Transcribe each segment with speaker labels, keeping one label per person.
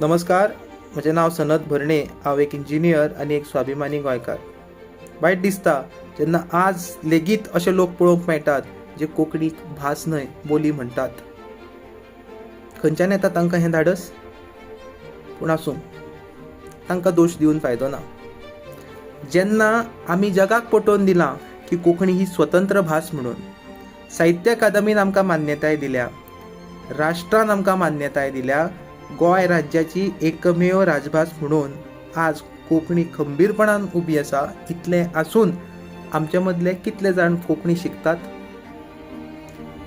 Speaker 1: नमस्कार म्हजें नांव सनत भरणे हांव एक इंजिनियर आनी एक स्वाभिमानी गोंयकार. वायट दिसता जेन्ना आज लेगीत अशे लोक पळोवंक मेळटात जे कोंकणीक भास न्हय बोली म्हणटात खंयच्यान येता तांकां हें धाडस? पूण आसूं तांकां दोश दिवन फायदो ना. जेन्ना आमी जगाक पटोवन दिलां की कोंकणी ही स्वतंत्र भास म्हणून. साहित्य अकादमीन आमकां मान्यताय दिल्या. राष्ट्रान आमकां मान्यताय दिल्या गोंय राज्याची एकमेव राजभास म्हणून आज कोंकणी खंबीरपणान उबी आसा. इतलें आसून आमचे मदले कितले जाण कोंकणी शिकतात?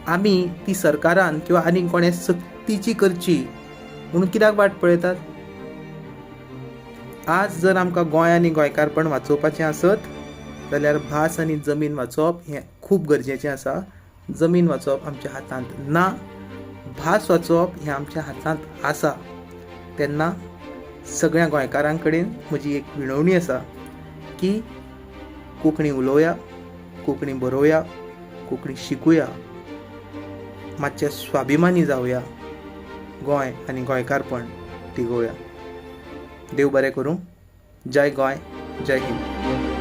Speaker 1: आमी ती सरकारान किंवा आनीक कोणें सक्तीची करची म्हणून कित्याक वाट पळयतात? आज जर आमकां गोंय आनी गोंयकारपण वाचोवपाचें आसत जाल्यार भास आनी जमीन वाचोवप हें खूब गरजेचें आसा. जमीन वाचोवप आमच्या हातांत ना. भास वाचोवप हें आमच्या हातांत आसा. तेन्ना सगळ्या गोंयकारां कडेन म्हजी एक विणवणी आसा की कोंकणी उलोवया कोंकणी बरोवया कोंकणी शिकुया मातशे स्वाभिमानी जावया गोंय आनी गोंयकारपण तिगोवया. देव बरें करूं. जय गोंय जय हिंद.